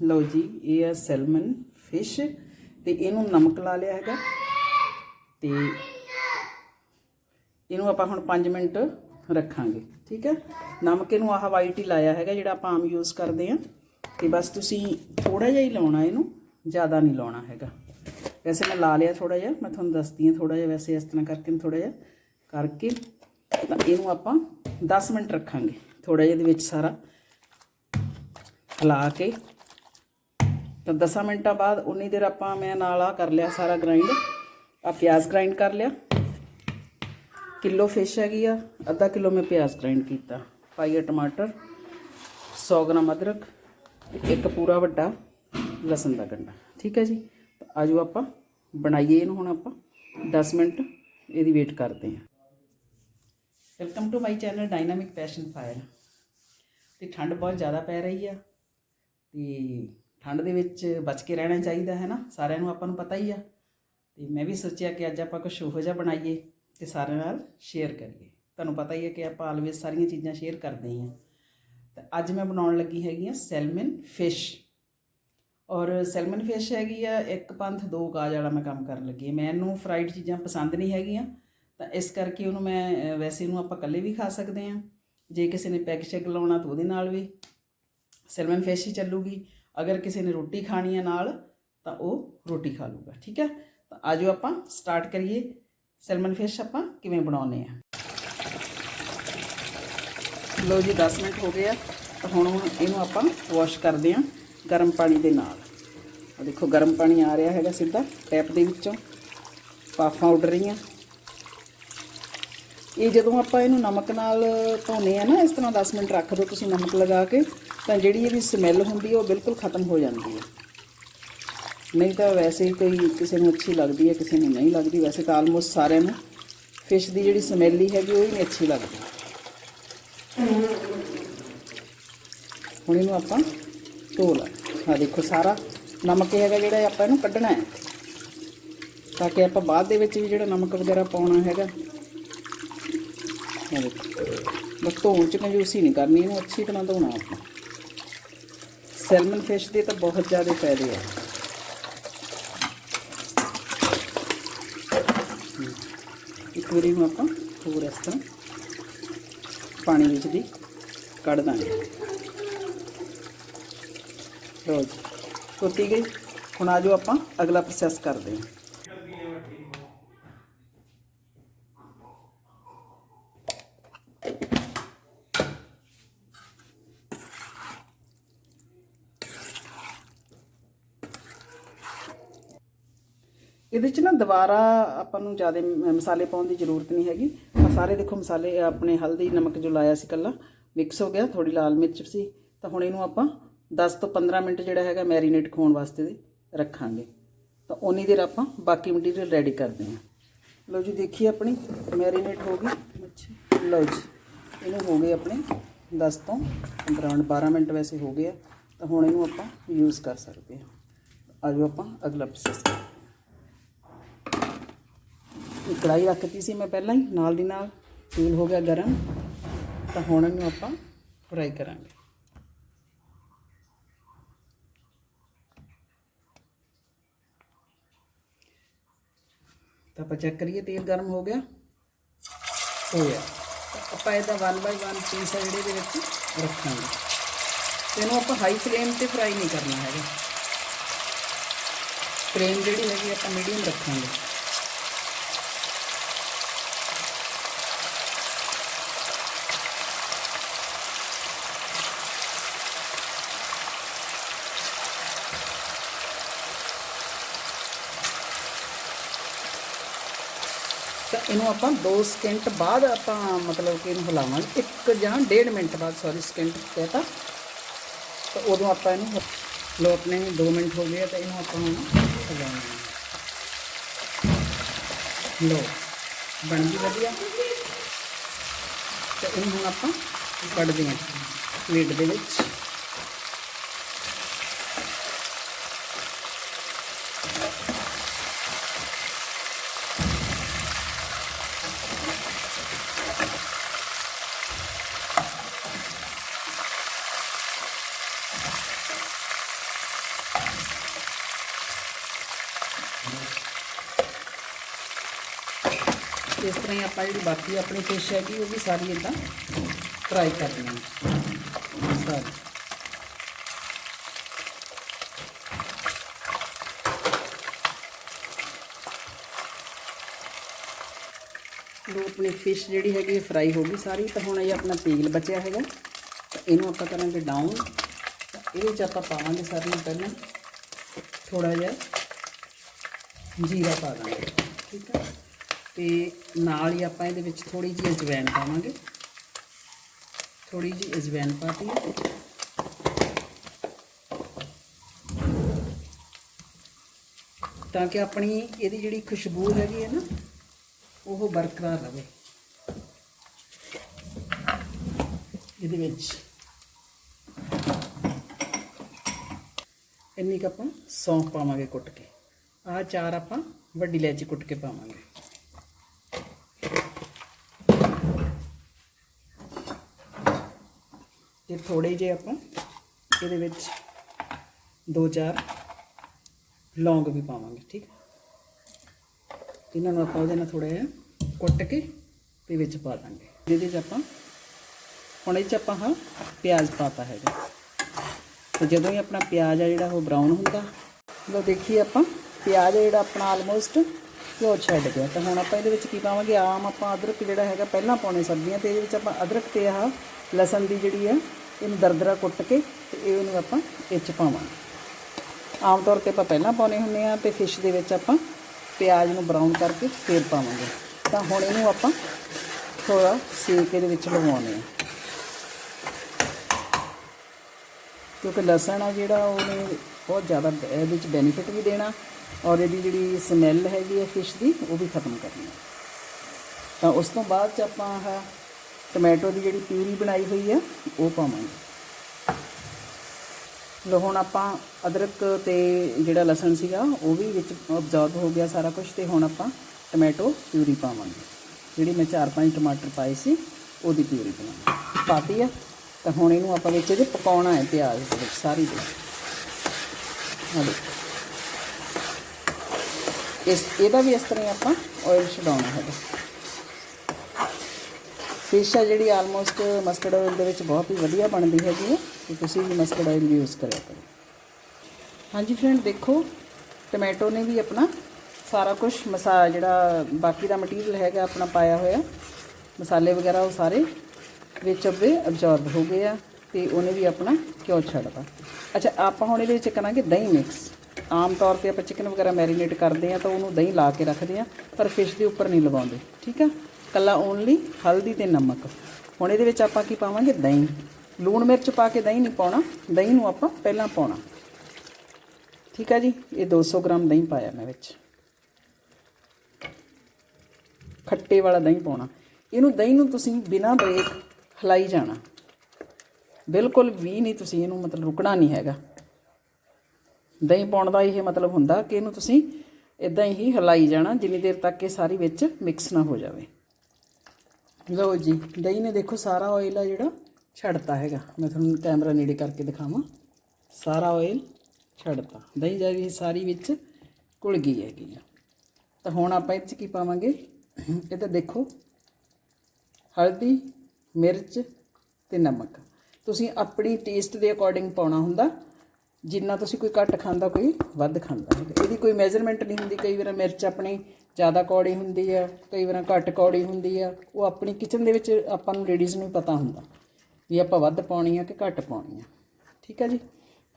ਲਓ ਜੀ, ਇਹ ਆ ਸੈਲਮਨ ਫਿਸ਼ ਤੇ ਇਹਨੂੰ ਨਮਕ ਲਾ ਲਿਆ ਹੈਗਾ। ਤੇ ਇਹਨੂੰ ਆਪਾਂ ਹੁਣ 5 ਮਿੰਟ ਰੱਖਾਂਗੇ, ਠੀਕ ਹੈ? ਨਮਕ ਇਹਨੂੰ ਆਹ ਵਾਈਟ ਹੀ ਲਾਇਆ ਹੈਗਾ, ਜਿਹੜਾ ਆਪਾਂ ਆਮ ਯੂਜ਼ ਕਰਦੇ ਆ ਤੇ ਬਸ ਤੁਸੀਂ ਥੋੜਾ ਜਿਹਾ ਹੀ ਲਾਉਣਾ ਇਹਨੂੰ, ਜ਼ਿਆਦਾ ਨਹੀਂ ਲਾਉਣਾ ਹੈਗਾ। ਵੈਸੇ ਮੈਂ ਲਾ ਲਿਆ ਥੋੜਾ ਜਿਹਾ, ਮੈਂ ਤੁਹਾਨੂੰ ਦੱਸਦੀ ਹਾਂ ਥੋੜਾ ਜਿਹਾ, ਵੈਸੇ ਇਸ ਤਰ੍ਹਾਂ ਕਰਕੇ ਥੋੜਾ ਜਿਹਾ ਕਰਕੇ ਤਾਂ ਇਹਨੂੰ ਆਪਾਂ 10 ਮਿੰਟ ਰੱਖਾਂਗੇ ਥੋੜਾ ਜਿਹਾ ਇਹਦੇ ਵਿੱਚ ਸਾਰਾ ਹਿਲਾ ਕੇ। ਤਾਂ 10 ਮਿੰਟਾਂ ਬਾਅਦ ਉਨੀ ਦੇਰ ਆਪਾਂ ਮੈਂ ਨਾਲ ਆ ਕਰ ਲਿਆ ਸਾਰਾ ਗ੍ਰਾਈਂਡ ਆ ਪਿਆਜ਼ ਗ੍ਰਾਈਂਡ ਕਰ ਲਿਆ। ਕਿਲੋ ਫਿਸ਼ ਹੈਗੀ ਆ। ਅੱਧਾ ਕਿਲੋ ਮੈਂ ਪਿਆਜ਼ ਗ੍ਰਾਈਂਡ ਕੀਤਾ। ਪਾਈਆ ਟਮਾਟਰ 100 ਗ੍ਰਾਮ ਅਦਰਕ ਤੇ ਇੱਕ ਪੂਰਾ ਵੱਡਾ ਲਸਣ ਦਾ ਗੰਢਾ ਠੀਕ ਹੈ ਜੀ? ਤਾਂ ਆਜੋ ਆਪਾਂ, ਬਣਾਈਏ ਇਹਨੂੰ ਹੁਣ ਆਪਾਂ। 10 ਮਿੰਟ ਇਹਦੀ ਵੇਟ ਕਰਦੇ ਹਾਂ। Welcome to my channel dynamic passion fire ਤੇ ਠੰਡ ਬਹੁਤ ਜ਼ਿਆਦਾ ਪੈ ਰਹੀ ਆ। ਤੇ ਠੰਡ ਦੇ ਵਿੱਚ ਬਚ ਕੇ ਰਹਿਣਾ ਚਾਹੀਦਾ ਹੈ ਨਾ, ਸਾਰਿਆਂ ਨੂੰ ਆਪਾਂ ਨੂੰ ਪਤਾ ਹੀ ਆ। ਤੇ ਮੈਂ ਵੀ ਸੋਚਿਆ ਕਿ ਅੱਜ ਆਪਾਂ ਕੁਝ ਉਹੋ ਜਿਹਾ ਬਣਾਈਏ ਤੇ ਸਾਰਿਆਂ ਨਾਲ ਸ਼ੇਅਰ ਕਰੀਏ। ਤੁਹਾਨੂੰ ਪਤਾ ਹੀ ਹੈ ਕਿ ਆਪਾਂ ਆਲਵੇਜ਼ ਸਾਰੀਆਂ ਚੀਜ਼ਾਂ ਸ਼ੇਅਰ ਕਰਦੇ ਹਾਂ ਤੇ ਅੱਜ ਮੈਂ ਬਣਾਉਣ ਲੱਗੀ ਹੈਗੀ ਆ ਸੈਲਮਨ ਫਿਸ਼ ਔਰ ਸੈਲਮਨ ਫਿਸ਼ ਹੈਗੀ ਆ, ਇੱਕ ਪੰਥ, ਦੋ ਕਾਜ ਵਾਲਾ ਮੈਂ ਕੰਮ ਕਰਨ ਲੱਗੀ ਮੈਂ ਇਹਨੂੰ ਫਰਾਈਡ ਚੀਜ਼ਾਂ ਪਸੰਦ ਨਹੀਂ ਹੈਗੀਆਂ, ਤਾਂ ਇਸ ਕਰਕੇ ਉਹਨੂੰ ਮੈਂ ਵੈਸੇ ਇਹਨੂੰ ਆਪਾਂ ਇਕੱਲੇ ਵੀ ਖਾ ਸਕਦੇ ਹਾਂ ਜੇ ਕਿਸੇ ਨੇ ਪੈਗ ਸ਼ੈਗ ਲਾਉਣਾ ਤਾਂ ਉਹਦੇ ਨਾਲ ਵੀ। ਸੈਲਮਨ ਫਿਸ਼ ਹੀ ਚੱਲੂਗੀ। ਅਗਰ ਕਿਸੇ ਨੇ ਰੋਟੀ ਖਾਣੀ ਹੈ ਨਾਲ, ਤਾਂ ਉਹ ਰੋਟੀ ਖਾ ਲੂਗਾ, ਠੀਕ ਹੈ? ਤਾਂ ਆਜੋ ਆਪਾਂ ਸਟਾਰਟ ਕਰੀਏ। ਸੈਲਮਨ ਫਿਸ਼ ਆਪਾਂ ਕਿਵੇਂ ਬਣਾਉਨੇ ਆ ਲੋ ਜੀ 10 ਮਿੰਟ ਹੋ ਗਏ ਆ। ਤਾਂ ਹੁਣ ਇਹਨੂੰ ਆਪਾਂ ਵਾਸ਼ ਕਰਦੇ ਆ ਗਰਮ ਪਾਣੀ ਦੇ ਨਾਲ। ਆ ਦੇਖੋ, ਗਰਮ ਪਾਣੀ ਆ ਰਿਹਾ ਹੈਗਾ ਸਿੱਧਾ ਟੈਪ ਦੇ ਵਿੱਚੋਂ। ਪਾਫਾਂ ਉੱਡ ਰਹੀਆਂ। ਇਹ ਜਦੋਂ ਆਪਾਂ ਇਹਨੂੰ ਨਮਕ ਨਾਲ ਧੋਨੇ ਆ ਨਾ, ਇਸ ਤਰ੍ਹਾਂ 10 ਮਿੰਟ ਰੱਖ ਦਿਓ ਤੁਸੀਂ ਨਮਕ ਲਗਾ ਕੇ, ਤਾਂ ਜਿਹੜੀ ਇਹਦੀ ਸਮੈਲ ਹੁੰਦੀ ਹੈ ਉਹ ਬਿਲਕੁਲ ਖਤਮ ਹੋ ਜਾਂਦੀ ਹੈ ਨਹੀਂ ਤਾਂ ਵੈਸੇ ਹੀ ਕੋਈ ਕਿਸੇ ਨੂੰ ਅੱਛੀ ਲੱਗਦੀ ਹੈ ਕਿਸੇ ਨੂੰ ਨਹੀਂ ਲੱਗਦੀ, ਵੈਸੇ ਤਾਂ ਆਲਮੋਸਟ ਸਾਰਿਆਂ ਨੂੰ। ਫਿਸ਼ ਦੀ ਜਿਹੜੀ ਸਮੈਲ ਹੀ ਹੈਗੀ, ਉਹ ਹੀ ਨਹੀਂ ਅੱਛੀ ਲੱਗਦੀ। ਹੁਣ ਇਹਨੂੰ ਆਪਾਂ ਧੋ ਲਾ। ਆ ਦੇਖੋ ਸਾਰਾ ਨਮਕ ਹੈਗਾ ਜਿਹੜਾ ਆਪਾਂ ਇਹਨੂੰ ਕੱਢਣਾ ਹੈ। ਤਾਂ ਕਿ ਆਪਾਂ ਬਾਅਦ ਦੇ ਵਿੱਚ ਵੀ ਜਿਹੜਾ ਨਮਕ ਵਗੈਰਾ ਪਾਉਣਾ ਹੈਗਾ ਇਹ ਦੇਖੋ ਬਸ ਧੋਣ ਚ ਕੰਜੂਸੀ ਨਹੀਂ ਕਰਨੀ, ਇਹਨੂੰ ਅੱਛੀ ਤਰ੍ਹਾਂ ਧੋਣਾ ਆਪਾਂ। ਸੈਲਮਨ ਫਿਸ਼ ਦੇ ਤਾਂ ਬਹੁਤ ਜ਼ਿਆਦਾ ਫਾਇਦੇ ਆ। ਇੱਕ ਵਾਰੀ ਨੂੰ ਆਪਾਂ ਹੋਰ ਇਸ ਤਰ੍ਹਾਂ ਪਾਣੀ ਵਿੱਚ ਦੀ ਕੱਢ ਦਾਂਗੇ। ਲਓ ਜੀ ਧੋਤੀ ਗਈ। ਹੁਣ ਆਜੋ ਆਪਾਂ ਅਗਲਾ ਪ੍ਰੋਸੈਸ ਕਰਦੇ ਹਾਂ। ਇਹਦੇ ਚ ਨਾ ਦੁਬਾਰਾ ਆਪਾਂ ਨੂੰ ਜ਼ਿਆਦਾ ਮ- ਮਸਾਲੇ ਪਾਉਣ ਦੀ ਜ਼ਰੂਰਤ ਨਹੀਂ ਹੈਗੀ। ਆ ਸਾਰੇ ਦੇਖੋ ਮਸਾਲੇ ਆਪਣੇ ਹਲਦੀ, ਨਮਕ ਜੋ ਲਾਇਆ ਸੀ ਕੱਲਾ ਮਿਕਸ ਹੋ ਗਿਆ ਥੋੜੀ ਲਾਲ ਮਿਰਚ ਸੀ। ਤਾਂ ਹੁਣ ਇਹਨੂੰ ਆਪਾਂ 10 ਤੋਂ 15 ਮਿੰਟ ਜਿਹੜਾ ਹੈਗਾ ਮੈਰੀਨੇਟ ਖੋਣ ਵਾਸਤੇ ਰੱਖਾਂਗੇ। ਤਾਂ ਉਨੀ ਦੇਰ ਆਪਾਂ ਬਾਕੀ ਮਟੀਰੀਅਲ ਰੈਡੀ ਕਰਦੇ ਹਾਂ। ਲਓ ਜੀ, ਦੇਖੀਏ ਆਪਣੀ ਮੈਰੀਨੇਟ ਹੋ ਗਈ। ਅੱਛਾ ਲਓ ਜੀ, ਇਹਨੂੰ ਹੋ ਗਏ ਆਪਣੇ 10 ਤੋਂ 15 12 ਮਿੰਟ ਵੈਸੇ ਹੋ ਗਏ ਆ। ਤਾਂ ਹੁਣ ਇਹਨੂੰ ਆਪਾਂ ਯੂਜ਼ ਕਰ ਸਕਦੇ ਹਾਂ। ਆਜੋ ਆਪਾਂ ਅਗਲਾ ਪ੍ਰੋਸੈਸ ਕੜਾਈ ਰੱਖਤੀ ਸੀ ਮੈਂ ਪਹਿਲਾਂ ਹੀ, ਨਾਲ ਦੀ ਨਾਲ ਤੇਲ ਹੋ ਗਿਆ ਗਰਮ, ਤਾਂ ਹੁਣ ਇਹਨੂੰ ਆਪਾਂ ਫਰਾਈ ਕਰਾਂਗੇ। ਤਾਂ ਆਪਾਂ ਚੈੱਕ ਕਰੀਏ, ਤੇਲ ਗਰਮ ਹੋ ਗਿਆ? ਹੋ ਗਿਆ। ਆਪਾਂ ਇਹਦਾ 1 ਬਾਈ 1 ਪੀਸ ਹੈ ਜਿਹੜੇ ਦੇ ਵਿੱਚ ਰੱਖਾਂਗੇ। ਤੇ ਇਹਨੂੰ ਆਪਾਂ ਹਾਈ ਫਲੇਮ ਤੇ ਫਰਾਈ ਨਹੀਂ ਕਰਨਾ ਹੈਗਾ। ਫਲੇਮ ਜਿਹੜੀ ਹੈਗੀ ਆਪਾਂ ਮੀਡੀਅਮ ਰੱਖਾਂਗੇ। ਇਹਨੂੰ ਆਪਾਂ 2 ਸਕਿੰਟ ਬਾਅਦ ਆਪਾਂ ਮਤਲਬ ਕਿ ਇਹਨੂੰ ਹਿਲਾਵਾਂਗੇ। ਇੱਕ ਜਾਂ 1.5 ਮਿੰਟ ਬਾਅਦ ਸੌਰੀ ਸਕਿੰਟ ਕਹਤਾ ਤਾਂ। ਉਦੋਂ ਆਪਾਂ ਇਹਨੂੰ ਲੋ ਆਪਣੇ 2 ਮਿੰਟ ਹੋ ਗਏ ਆ ਤਾਂ ਇਹਨੂੰ ਆਪਾਂ ਹੁਣ ਹਿਲਾਉਣਾ ਲੋ ਬਣ ਗਈ ਵਧੀਆ। ਤੇ ਇਹਨੂੰ ਹੁਣ ਆਪਾਂ ਕੱਢਦੇ ਹਾਂ ਪਲੇਟ ਦੇ ਵਿੱਚ। ਇਸ ਤਰ੍ਹਾਂ ਹੀ ਆਪਾਂ ਜਿਹੜੀ ਬਾਕੀ ਆਪਣੀ ਫਿਸ਼ ਹੈਗੀ, ਉਹ ਵੀ ਸਾਰੀ ਇਦਾਂ ਫਰਾਈ ਕਰਨੀ ਹੈ। ਸਾਰੀ। ਲੋ ਆਪਣੀ ਫਿਸ਼ ਜਿਹੜੀ ਹੈਗੀ ਫਰਾਈ ਹੋ ਗਈ ਸਾਰੀ। ਤਾਂ ਹੁਣ ਇਹ ਆਪਣਾ ਤੇਲ ਬਚਿਆ ਹੈਗਾ। ਤਾਂ ਇਹਨੂੰ ਆਪਾਂ ਕਰਾਂਗੇ ਡਾਊਨ ਤਾਂ ਇਹਦੇ ਚ ਆਪਾਂ ਪਾਵਾਂਗੇ ਸਾਰਿਆਂ ਨੂੰ ਪਹਿਲਾਂ। ਥੋੜਾ ਜਿਹਾ ਜੀਰਾ ਪਾ ਦਾਂਗੇ। ਠੀਕ ਹੈ। ਤੇ ਨਾਲ ਹੀ ਆਪਾਂ ਇਹਦੇ ਵਿੱਚ ਥੋੜੀ ਜਿਹੀ ਅਜਵਾਇਣ ਪਾਵਾਂਗੇ। ਥੋੜੀ ਜਿਹੀ ਅਜਵਾਇਣ ਪਾਤੀ ਹੈ। ਤਾਂ ਕਿ ਆਪਣੀ ਇਹਦੀ ਜਿਹੜੀ ਖੁਸ਼ਬੂ ਹੈਗੀ ਹੈ ਨਾ, ਉਹ ਬਰਕਰਾਰ ਰਹੇ। ਇਹਦੇ ਵਿੱਚ ਇੰਨੀ ਕੁ ਆਪਾਂ ਸੌਂਫ ਪਾਵਾਂਗੇ ਕੁੱਟ ਕੇ। ਆਹ ਚਾਰ ਆਪਾਂ ਵੱਡੀ ਇਲਾਇਚੀ ਕੁੱਟ ਕੇ ਪਾਵਾਂਗੇ। ਤੇ ਥੋੜੇ ਜਿਹੇ ਆਪਾਂ ਇਹਦੇ ਵਿੱਚ ਦੋ ਚਾਰ ਲੌਂਗ ਵੀ ਪਾਵਾਂਗੇ, ਠੀਕ ਇਹਨਾਂ ਨੂੰ ਆਪਾਂ ਉਹਦੇ ਨਾਲ ਥੋੜਾ ਜਿਹਾ ਕੁੱਟ ਕੇ ਤੇ ਵਿੱਚ ਪਾ ਦਾਂਗੇ। ਜਿਹਦੇ 'ਚ ਆਪਾਂ, ਹੁਣ ਇਹ 'ਚ ਆਪਾਂ ਹਾਂ ਪਿਆਜ਼ ਪਾਤਾ ਹੈਗਾ। ਤੇ ਜਦੋਂ ਹੀ ਆਪਣਾ ਪਿਆਜ਼ ਆ ਜਿਹੜਾ ਉਹ ਬਰਾਊਨ ਹੁੰਦਾ ਲੋ ਦੇਖੀਏ ਆਪਾਂ, ਪਿਆਜ਼ ਜਿਹੜਾ ਆਪਣਾ ਆਲਮੋਸਟ ਘਿਓ ਛੱਡ ਗਿਆ। ਤਾਂ ਹੁਣ ਆਪਾਂ ਇਹਦੇ ਵਿੱਚ ਕੀ ਪਾਵਾਂਗੇ? ਆਮ ਆਪਾਂ ਅਦਰਕ ਜਿਹੜਾ ਹੈਗਾ ਪਹਿਲਾਂ ਪਾਉਣੇ ਸਬਜ਼ੀਆਂ ਤੇ ਇਹਦੇ ਵਿੱਚ ਆਪਾਂ ਅਦਰਕ ਤੇ ਆਹ ਲਸਣ ਦੀ ਜਿਹੜੀ ਆ ਇਹਨੂੰ ਦਰਦਰਾ ਕੁੱਟ ਕੇ ਤੇ ਇਹਨੂੰ ਆਪਾਂ ਇਹ 'ਚ ਪਾਵਾਂਗੇ। ਆਮ ਤੌਰ ਤੇ ਆਪਾਂ ਪਹਿਲਾਂ ਪਾਉਣੇ ਹੁੰਦੇ ਆ ਤੇ ਫਿਸ਼ ਦੇ ਵਿੱਚ ਆਪਾਂ ਪਿਆਜ਼ ਨੂੰ ਬਰਾਊਨ ਕਰਕੇ ਫੇਰ ਪਾਵਾਂਗੇ। ਤਾਂ ਹੁਣ ਇਹਨੂੰ ਆਪਾਂ ਥੋੜਾ ਸੇਕ ਇਹਦੇ ਵਿੱਚ ਲਗਾਉਣੇ ਆ ਕਿਉਂਕਿ ਲਸਣ ਆ ਜਿਹੜਾ ਉਹਨੇ ਬਹੁਤ ਜ਼ਿਆਦਾ ਇਹਦੇ ਵਿੱਚ ਬੈਨੀਫਿਟ ਵੀ ਦੇਣਾ ਔਰ ਇਹਦੀ ਜਿਹੜੀ ਸਮੈਲ ਹੈਗੀ ਹੈ ਫਿਸ਼ ਦੀ, ਉਹ ਵੀ ਖਤਮ ਕਰਨੀ ਹੈ ਤਾਂ ਉਸ ਤੋਂ ਬਾਅਦ ਚ ਆਪਾਂ ਆਹ ਟੋਮੈਟੋ ਦੀ ਜਿਹੜੀ ਪਿਊਰੀ ਬਣਾਈ ਹੋਈ ਆ, ਉਹ ਪਾਵਾਂਗੇ। ਲੋ ਹੁਣ ਆਪਾਂ ਅਦਰਕ ਤੇ ਜਿਹੜਾ ਲਸਣ ਸੀਗਾ, ਉਹ ਵੀ ਵਿੱਚ ਅਬਜ਼ੌਰਬ ਹੋ ਗਿਆ ਸਾਰਾ ਕੁਝ ਤੇ ਹੁਣ ਆਪਾਂ ਟੋਮੈਟੋ ਪਿਊਰੀ ਪਾਵਾਂਗੇ। ਜਿਹੜੀ ਮੈਂ 4-5 ਟਮਾਟਰ ਪਾਏ ਸੀ, ਉਹਦੀ ਪਿਊਰੀ ਬਣਾਵਾਂਗੇ ਪਾਤੀ ਆ, ਤਾਂ ਹੁਣ ਇਹਨੂੰ ਆਪਾਂ ਵਿੱਚ ਇਹਦੇ ਪਕਾਉਣਾ ਹੈ ਪਿਆਜ਼ ਦੇ ਵਿੱਚ, ਸਾਰੀ ਦੇ ਆ ਇਸ, ਇਹਦਾ ਵੀ ਇਸ ਤਰ੍ਹਾਂ ਹੀ ਆਪਾਂ ਆਇਲ ਛਡਾਉਣਾ ਹੈਗਾ ਫਿਸ਼ ਆ ਜਿਹੜੀ ਆਲਮੋਸਟ ਮਸਟਰਡ ਆਇਲ ਦੇ ਵਿੱਚ ਬਹੁਤ ਹੀ ਵਧੀਆ ਬਣਦੀ ਹੈਗੀ ਹੈ, ਤੇ ਤੁਸੀਂ ਵੀ ਮਸਟਰਡ ਆਇਲ ਯੂਜ਼ ਕਰਿਆ ਕਰੋ। ਹਾਂਜੀ ਫਰੈਂਡ ਦੇਖੋ ਟੋਮੈਟੋ ਨੇ ਵੀ ਆਪਣਾ ਸਾਰਾ ਕੁਝ ਮਸਾ, ਜਿਹੜਾ ਬਾਕੀ ਦਾ ਮਟੀਰੀਅਲ ਹੈਗਾ ਆਪਣਾ ਪਾਇਆ ਹੋਇਆ। ਮਸਾਲੇ ਵਗੈਰਾ ਉਹ ਸਾਰੇ ਵਿੱਚ ਅੱਬੇ ਅਬਜ਼ੌਰਬ ਹੋ ਗਏ ਆ, ਤੇ ਉਹਨੇ ਵੀ ਆਪਣਾ ਘਿਓ ਛੱਡਦਾ ਅੱਛਾ, ਆਪਾਂ ਹੁਣ ਇਹਦੇ ਵਿੱਚ ਕਰਾਂਗੇ ਦਹੀਂ ਮਿਕਸ ਆਮ ਤੌਰ ਤੇ ਆਪਾਂ ਚਿਕਨ ਵਗੈਰਾ ਮੈਰੀਨੇਟ ਕਰਦੇ ਆ, ਤਾਂ ਉਹਨੂੰ ਦਹੀਂ ਲਾ ਕੇ ਰੱਖਦੇ ਆ, ਪਰ ਫਿਸ਼ ਦੇ ਉੱਪਰ ਨਹੀਂ ਲਵਾਉਂਦੇ, ਠੀਕ ਆ? ਕੱਲਾ ਓਨਲੀ ਹਲਦੀ ਤੇ ਨਮਕ। ਹੁਣ ਇਹਦੇ ਵਿੱਚ ਆਪਾਂ ਕੀ ਪਾਵਾਂਗੇ? ਦਹੀਂ। ਲੂਣ ਮਿਰਚ ਪਾ ਕੇ ਦਹੀਂ ਨਹੀਂ ਪਾਉਣਾ। ਦਹੀਂ ਨੂੰ ਆਪਾਂ ਪਹਿਲਾਂ ਪਾਉਣਾ। ਠੀਕ ਹੈ ਜੀ? ਇਹ 200 ਗ੍ਰਾਮ ਦਹੀਂ ਪਾਇਆ ਮੈਂ ਵਿੱਚ। ਖੱਟੇ ਵਾਲਾ ਦਹੀਂ ਪਾਉਣਾ। ਇਹਨੂੰ ਦਹੀਂ ਨੂੰ ਤੁਸੀਂ ਬਿਨਾਂ ਬ੍ਰੇਕ ਹਿਲਾਈ ਜਾਣਾ। ਬਿਲਕੁਲ ਵੀ ਨਹੀਂ ਤੁਸੀਂ ਇਹਨੂੰ ਮਤਲਬ ਰੁਕਣਾ ਨਹੀਂ ਹੈਗਾ। ਦਹੀਂ ਪਾਉਣ ਦਾ ਇਹ ਮਤਲਬ ਹੁੰਦਾ ਕਿ ਇਹਨੂੰ ਤੁਸੀਂ ਇਦਾਂ ਹੀ ਹਿਲਾਈ ਜਾਣਾ, ਜਿੰਨੀ ਦੇਰ ਤੱਕ ਇਹ ਸਾਰੀ ਵਿੱਚ ਮਿਕਸ ਨਾ ਹੋ ਜਾਵੇ। ਲਓ ਜੀ ਦਹੀਂ ਨੇ ਦੇਖੋ ਸਾਰਾ ਆਇਲ ਆ ਜਿਹੜਾ, ਛੱਡਤਾ ਹੈਗਾ। ਮੈਂ ਤੁਹਾਨੂੰ ਕੈਮਰਾ ਨੇੜੇ ਕਰਕੇ ਦਿਖਾਵਾਂ। ਸਾਰਾ ਆਇਲ ਛੱਡਤਾ। ਦਹੀਂ ਜਿਹੜੀ ਸਾਰੀ ਵਿੱਚ ਘੁਲ ਗਈ ਹੈਗੀ ਆ। ਤਾਂ ਹੁਣ ਆਪਾਂ ਇਹ 'ਚ ਕੀ ਪਾਵਾਂਗੇ? ਇਹ ਤਾਂ ਦੇਖੋ, ਹਲਦੀ, ਮਿਰਚ ਤੇ ਨਮਕ। ਤੁਸੀਂ ਆਪਣੀ ਟੇਸਟ ਦੇ ਅਕੋਰਡਿੰਗ ਪਾਉਣਾ ਹੁੰਦਾ। ਜਿੰਨਾ ਤੁਸੀਂ ਕੋਈ ਘੱਟ ਖਾਂਦਾ, ਕੋਈ ਵੱਧ ਖਾਂਦਾ ਹੈਗਾ। ਇਹਦੀ ਕੋਈ ਮੈਜ਼ਰਮੈਂਟ ਨਹੀਂ ਹੁੰਦੀ। ਕਈ ਵਾਰ ਮਿਰਚ ਆਪਣੀ ਜ਼ਿਆਦਾ ਕੌੜੀ ਹੁੰਦੀ ਆ, ਕਈ ਵਾਰ ਘੱਟ ਕੌੜੀ ਹੁੰਦੀ ਆ, ਉਹ ਆਪਣੀ ਕਿਚਨ ਦੇ ਵਿੱਚ ਆਪਾਂ ਨੂੰ ਲੇਡੀਜ਼ ਨੂੰ ਪਤਾ ਹੁੰਦਾ ਵੀ ਆਪਾਂ ਵੱਧ ਪਾਉਣੀ ਆ ਕਿ ਘੱਟ ਪਾਉਣੀ ਆ। ਠੀਕ ਆ ਜੀ?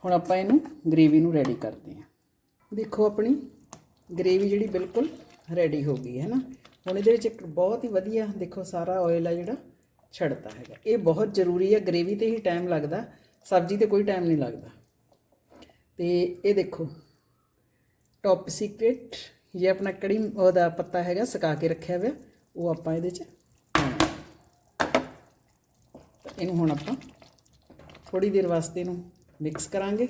ਹੁਣ ਆਪਾਂ ਇਹਨੂੰ ਗ੍ਰੇਵੀ ਨੂੰ ਰੈਡੀ ਕਰਦੇ ਆ। ਦੇਖੋ ਆਪਣੀ ਗ੍ਰੇਵੀ ਜਿਹੜੀ ਬਿਲਕੁਲ ਰੈਡੀ ਹੋ ਗਈ ਹੈ ਨਾ। ਹੁਣ ਇਹਦੇ ਵਿੱਚ ਇੱਕ ਬਹੁਤ ਹੀ ਵਧੀਆ ਦੇਖੋ ਸਾਰਾ ਆਇਲ ਆ ਜਿਹੜਾ ਛੱਡਤਾ ਹੈਗਾ। ਇਹ ਬਹੁਤ ਜ਼ਰੂਰੀ ਹੈ ਗ੍ਰੇਵੀ ਤੇ ਹੀ ਟਾਈਮ ਲੱਗਦਾ, ਸਬਜ਼ੀ ਤੇ ਕੋਈ ਟਾਈਮ ਨਹੀਂ ਲੱਗਦਾ। ਤੇ ਇਹ ਦੇਖੋ ਟੌਪ ਸੀਕ੍ਰੇਟ ਜੇ ਆਪਣਾ ਕੜੀ ਉਹਦਾ ਪੱਤਾ ਹੈਗਾ ਸੁਕਾ ਕੇ ਰੱਖਿਆ ਹੋਇਆ, ਉਹ ਆਪਾਂ ਇਹਦੇ ਚ ਇਹਨੂੰ ਹੁਣ ਆਪਾਂ ਥੋੜੀ ਦੇਰ ਵਾਸਤੇ ਇਹਨੂੰ ਮਿਕਸ ਕਰਾਂਗੇ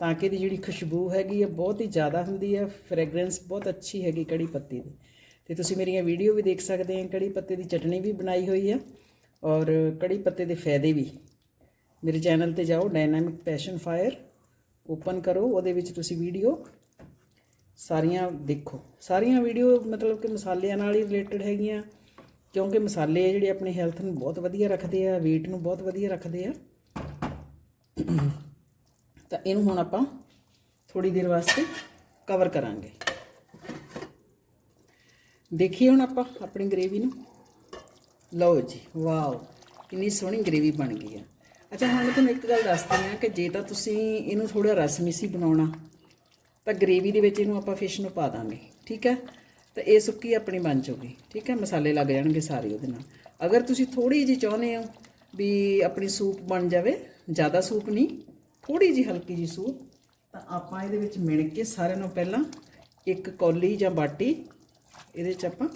ਤਾਂ ਕਿ ਇਹਦੀ ਜਿਹੜੀ ਖੁਸ਼ਬੂ ਹੈਗੀ ਹੈ ਬਹੁਤ ਹੀ ਜ਼ਿਆਦਾ ਹੁੰਦੀ ਹੈ ਫ੍ਰੈਗਰੈਂਸ ਬਹੁਤ ਅੱਛੀ ਹੈਗੀ ਕੜੀ ਪੱਤੇ ਦੀ। ਤੇ ਤੁਸੀਂ ਮੇਰੀਆਂ ਵੀਡੀਓ ਵੀ ਦੇਖ ਸਕਦੇ ਹੋ ਕੜੀ ਪੱਤੇ ਦੀ ਚਟਣੀ ਵੀ ਬਣਾਈ ਹੋਈ ਹੈ ਔਰ ਕੜੀ ਪੱਤੇ ਦੇ ਫਾਇਦੇ ਵੀ। ਮੇਰੇ ਚੈਨਲ ਤੇ ਜਾਓ ਡਾਇਨਾਮਿਕ ਪੈਸ਼ਨ ਫਾਇਰ ਓਪਨ ਕਰੋ, ਉਹਦੇ ਵਿੱਚ ਤੁਸੀਂ ਵੀਡੀਓ ਸਾਰੀਆਂ ਦੇਖੋ। ਸਾਰੀਆਂ ਵੀਡੀਓ ਮਤਲਬ ਕਿ ਮਸਾਲਿਆਂ ਨਾਲ ਹੀ ਰਿਲੇਟਡ ਹੈਗੀਆਂ। ਕਿਉਂਕਿ ਮਸਾਲੇ ਆ ਜਿਹੜੇ ਆਪਣੀ ਹੈਲਥ ਨੂੰ ਬਹੁਤ ਵਧੀਆ ਰੱਖਦੇ ਆ, weight ਨੂੰ ਬਹੁਤ ਵਧੀਆ ਰੱਖਦੇ ਆ। ਤਾਂ ਇਹਨੂੰ ਹੁਣ ਆਪਾਂ ਥੋੜੀ ਦੇਰ ਵਾਸਤੇ ਕਵਰ ਕਰਾਂਗੇ। ਦੇਖੀਏ ਹੁਣ ਆਪਾਂ ਆਪਣੀ ਗ੍ਰੇਵੀ ਨੂੰ। ਲਓ ਜੀ, ਵਾਓ, ਕਿੰਨੀ ਸੋਹਣੀ ਗ੍ਰੇਵੀ ਬਣ ਗਈ ਆ। ਅੱਛਾ, ਹੁਣ ਮੈਂ ਤੁਹਾਨੂੰ ਇੱਕ ਗੱਲ ਦੱਸਦੀ ਹਾਂ ਕਿ ਜੇ ਤਾਂ ਤੁਸੀਂ ਇਹਨੂੰ ਥੋੜਾ ਰਸਮੀਸੀ ਬਣਾਉਣਾ ਤਾਂ ਗ੍ਰੇਵੀ ਦੇ ਵਿੱਚ ਇਹਨੂੰ ਆਪਾਂ ਫਿਸ਼ ਨੂੰ ਪਾ ਦਾਂਗੇ, ਠੀਕ ਹੈ? ਤਾਂ ਇਹ ਸੁੱਕੀ ਆਪਣੀ ਬਣ ਜਾਊਗੀ, ਠੀਕ ਹੈ? ਮਸਾਲੇ ਲੱਗ ਜਾਣਗੇ ਸਾਰੇ ਉਹਦੇ ਨਾਲ। ਅਗਰ ਤੁਸੀਂ ਥੋੜੀ ਜਿਹੀ ਚਾਹੁੰਦੇ ਹੋ ਵੀ ਆਪਣੀ ਸੂਪ ਬਣ ਜਾਵੇ, ਜ਼ਿਆਦਾ ਸੂਪ ਨਹੀਂ ਥੋੜੀ ਜਿਹੀ ਹਲਕੀ ਜਿਹੀ ਸੂਪ, ਤਾਂ ਆਪਾਂ ਇਹਦੇ ਵਿੱਚ ਮਿਣ ਕੇ ਸਾਰਿਆਂ ਨੂੰ ਪਹਿਲਾਂ ਇੱਕ ਕੌਲੀ ਜਾਂ ਬਾਟੀ ਇਹਦੇ 'ਚ ਆਪਾਂ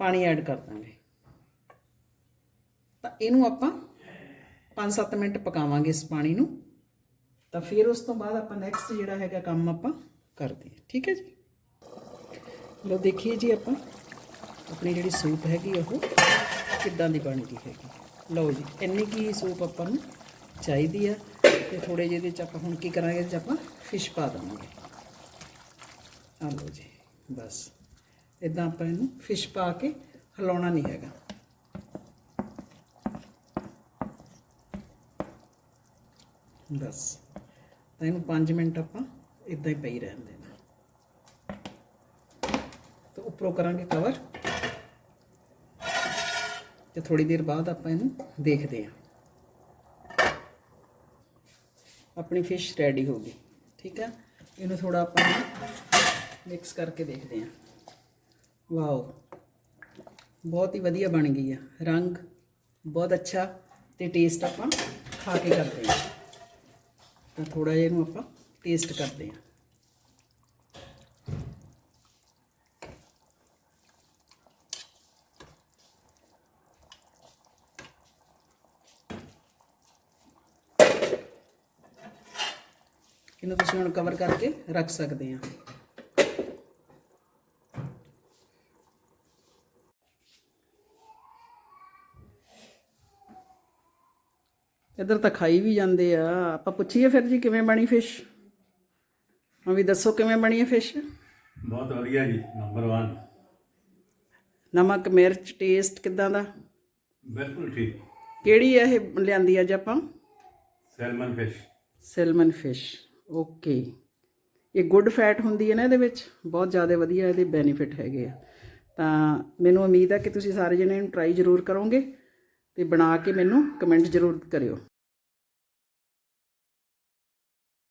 ਪਾਣੀ ਐਡ ਕਰ ਦਾਂਗੇ। ਤਾਂ ਇਹਨੂੰ ਆਪਾਂ 5-7 ਮਿੰਟ ਪਕਾਵਾਂਗੇ ਇਸ ਪਾਣੀ ਨੂੰ। ਤਾਂ ਫਿਰ ਉਸ ਤੋਂ ਬਾਅਦ ਆਪਾਂ ਨੈਕਸਟ ਜਿਹੜਾ ਹੈਗਾ ਕੰਮ ਆਪਾਂ ਕਰਦੇ ਹਾਂ। ਠੀਕ ਹੈ ਜੀ? ਲੋ ਦੇਖੀਏ ਜੀ ਆਪਾਂ ਆਪਣੀ ਜਿਹੜੀ ਸੂਪ ਹੈਗੀ ਉਹ ਕਿੱਦਾਂ ਦੀ ਬਣ ਗਈ ਹੈਗੀ। ਲਓ ਜੀ, ਇੰਨੀ ਕੀ ਸੂਪ ਆਪਾਂ ਨੂੰ ਚਾਹੀਦੀ ਆ ਤੇ ਥੋੜੇ ਜਿਹੇ ਦੇ ਚ ਆਪਾਂ ਹੁਣ ਕੀ ਕਰਾਂਗੇ ਇਹਦੇ ਆਪਾਂ ਫਿਸ਼ ਪਾ ਦਵਾਂਗੇ। ਆ ਲਓ ਜੀ, ਬਸ। ਇਦਾਂ ਆਪਾਂ ਇਹਨੂੰ ਫਿਸ਼ ਪਾ ਕੇ ਹਿਲਾਉਣਾ ਨਹੀਂ ਹੈਗਾ। ਬਸ। ਤਾਂ ਇਹਨੂੰ 5 ਮਿੰਟ ਆਪਾਂ ਇਦਾਂ ਹੀ ਪਈ ਰਹਿਣ ਦੇਣਾ। ਤੇ ਉੱਪਰੋਂ ਕਰਾਂਗੇ ਕਵਰ ਤੇ ਥੋੜੀ ਦੇਰ ਬਾਅਦ ਆਪਾਂ ਇਹਨੂੰ ਦੇਖਦੇ ਹਾਂ। ਆਪਣੀ ਫਿਸ਼ ਰੈਡੀ ਹੋ ਗਈ, ਠੀਕ ਹੈ? ਇਹਨੂੰ ਥੋੜਾ ਆਪਾਂ ਮਿਕਸ ਕਰਕੇ ਦੇਖਦੇ ਹਾਂ। ਵਾਓ, ਬਹੁਤ ਹੀ ਵਧੀਆ ਬਣ ਗਈ ਆ। ਰੰਗ ਬਹੁਤ ਅੱਛਾ ਤੇ ਟੇਸਟ ਆਪਾਂ ਖਾ ਕੇ ਕਰਦੇ ਹਾਂ। ਤਾਂ ਥੋੜਾ ਜਿਹਾ ਇਹਨੂੰ ਆਪਾਂ ਟੇਸਟ ਕਰਦੇ ਹਾਂ। ਇਹਨੂੰ ਤੁਸੀਂ ਹੁਣ ਕਵਰ ਕਰਕੇ ਰੱਖ ਸਕਦੇ ਆ ਇੱਧਰ ਤਾਂ ਖਾਈ ਵੀ ਜਾਂਦੇ ਆ। ਆਪਾਂ ਪੁੱਛੀਏ ਫਿਰ ਜੀ ਕਿਵੇਂ ਬਣੀ ਫਿਸ਼ ਹਾਂ ਵੀ ਦੱਸੋ ਕਿਵੇਂ ਬਣੀ ਹੈ ਫਿਸ਼ ਬਹੁਤ ਵਧੀਆ ਜੀ ਨੰਬਰ 1 ਨਮਕ ਮਿਰਚ ਟੇਸਟ ਕਿਦਾਂ ਦਾ? ਬਿਲਕੁਲ ਠੀਕ। ਕਿਹੜੀ ਹੈ ਇਹ ਲਿਆਂਦੀ ਅੱਜ ਆਪਾਂ? Salmon fish salmon fish okay ਇਹ ਗੁੱਡ ਫੈਟ ਹੁੰਦੀ ਹੈ ਨਾ ਇਹਦੇ ਵਿੱਚ? ਬਹੁਤ ਜ਼ਿਆਦਾ ਵਧੀਆ ਇਹਦੇ ਬੈਨੀਫਿਟ ਹੈਗੇ ਆ। ਤਾਂ ਮੈਨੂੰ ਉਮੀਦ ਹੈ ਕਿ ਤੁਸੀਂ ਸਾਰੇ ਜਣੇ ਇਹਨੂੰ ਟਰਾਈ ਜ਼ਰੂਰ ਕਰੋਗੇ ਤੇ ਬਣਾ ਕੇ ਮੈਨੂੰ ਕਮੈਂਟ ਜ਼ਰੂਰ ਕਰਿਓ।